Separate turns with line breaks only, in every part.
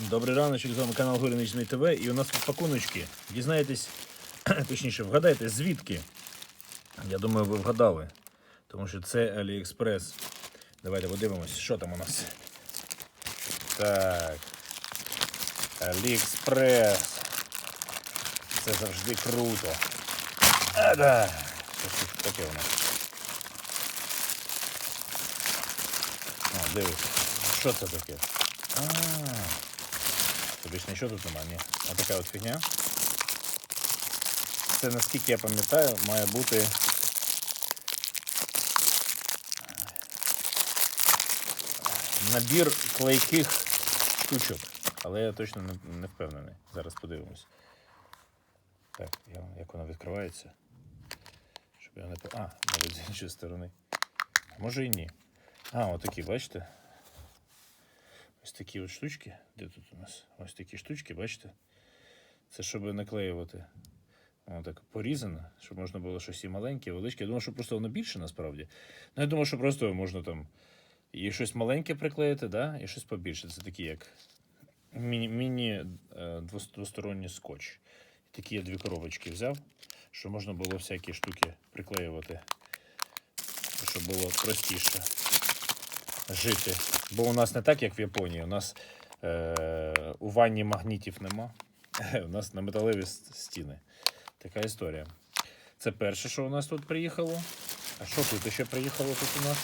Добрий раночок, з вами канал Горіничний ТВ. І у нас тут пакуночки. Дізнаєтесь, точніше, вгадайте, звідки. Я думаю, ви вгадали. Тому що це Аліекспрес. Давайте подивимось, що там у нас. Так. Аліекспрес. Це завжди круто. А, да. Що тут таке у нас? О, дивись. Що це таке? А. Тобі ж нічого тут немає, ні. Ось така от фігня. Це, наскільки я пам'ятаю, має бути. Набір клейких штучок. Але я точно не, не впевнений. Зараз подивимось. Так, як вона відкривається. Щоб я не. А, навіть з іншої сторони. Може і ні. А, отакі, бачите? Ось такі от штучки. Де тут у нас? Ось такі штучки, бачите? Це щоб наклеювати. Воно так порізано, щоб можна було щось і маленьке, і величке. Я думав, що просто воно більше насправді. Ну, я думав, що просто можна там і щось маленьке приклеїти, да? і щось побільше. Це такі як міні, міні е, скотч. Такі я дві коробочки взяв, щоб можна було всякі штуки приклеювати, щоб було простіше жити. Бо у нас не так, як в Японії. У нас е, у ванні магнітів нема. У нас на металеві стіни. Така історія. Це перше, що у нас тут приїхало. А що тут ще приїхало тут у нас?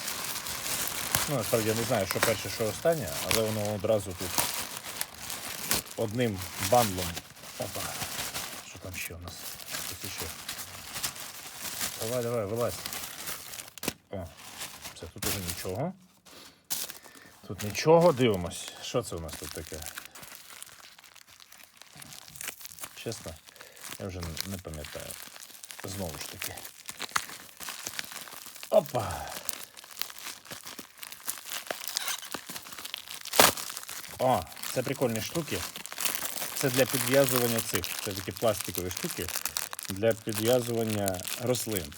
Ну, насправді я не знаю, що перше, що останнє, але воно одразу тут одним бандлом. Опа. Що там ще у нас? Тут ще. Давай, давай, вилазь. О, це тут уже нічого. Тут нічого, дивимось. Що це у нас тут таке? Чесно, я вже не- пам'ятаю. Знову ж таки. Опа. О, це прикольні штуки. Це для підв'язування цих. Це такі пластикові штуки для підв'язування рослин.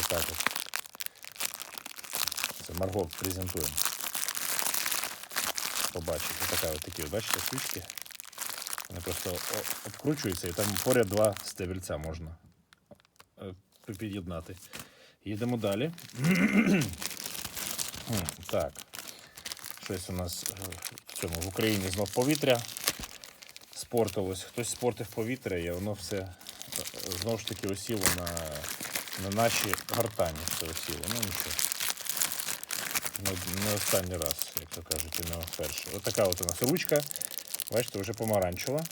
Отак от. Це Марго презентуємо. Побачите, така от такі, бачите, свічки. Вони просто обкручуються і там поряд два стебельця можна е, під'єднати. Їдемо далі. Так. Щось у нас е, в цьому в Україні знов повітря спортилось. Хтось спортив повітря, і воно все е, знову ж таки осіло на, на наші гортані. Все осіло. Ну нічого. Не, останній раз, як то кажуть, і не перший. Ось така от у нас ручка. Бачите, вже помаранчева.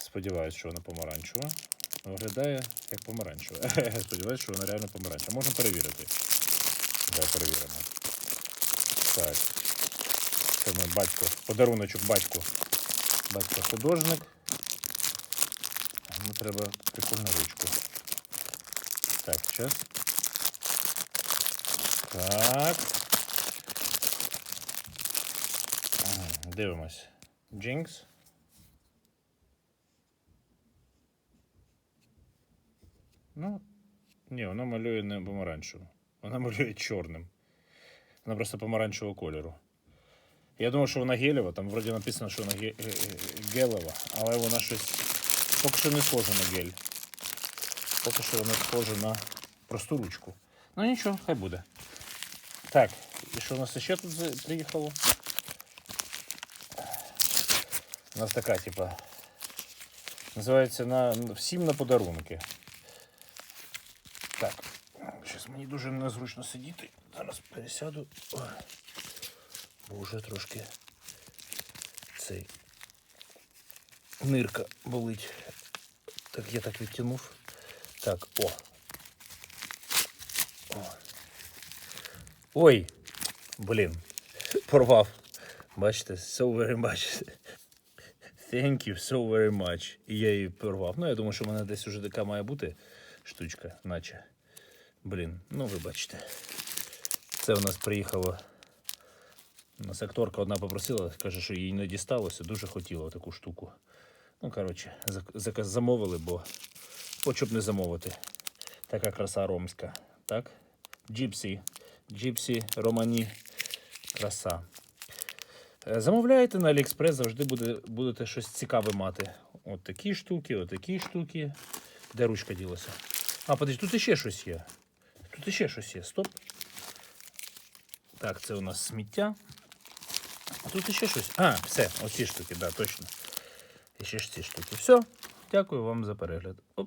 Сподіваюсь, що вона помаранчева. Виглядає як помаранчева. Сподіваюсь, що вона реально помаранчева. Можна перевірити. Давай перевіримо. Так. Це мій батько. Подаруночок батьку. Батько художник. Йому треба прикольну ручку. Так, зараз. Так. Ага, Дивимось. Джинкс. Ну, ні, вона малює не помаранчево. Вона малює чорним. Вона просто помаранчевого кольору. Я думав, що вона гелева, там вроді написано, що вона ге- ге- ге- гелева, але вона щось поки що не схожа на гель. Поки що вона схожа на просту ручку. Ну нічого, хай буде. Так, і що у нас ще тут за- приїхало? У нас така, типа, називається на, всім на подарунки. Так, зараз мені дуже незручно сидіти. Зараз пересяду. Ой. Бо вже трошки цей нирка болить. Так, я так відтягнув. Так, о. о. Ой! Блін, порвав. Бачите, so very much. Thank you so very much. І я її порвав. Ну, я думаю, що в мене десь уже така має бути штучка, наче. Блін, ну ви бачите. Це у нас приїхало. У нас акторка одна попросила, каже, що їй не дісталося, дуже хотіла таку штуку. Ну, коротше, замовили, бо б не замовити. Така краса ромська. Так? Джіпсі. Джіпсі, романі. Краса. Е, Замовляєте на Aliexpress, завжди буде, будете щось цікаве мати. От такі штуки, от такі штуки. Де ручка ділася? А, подивіться, тут іще щось є. Тут іще щось є. Стоп. Так, це у нас сміття. А тут іще щось. А, все, оці штуки, да, точно. І ще ж ці штуки. Все. Дякую вам за перегляд.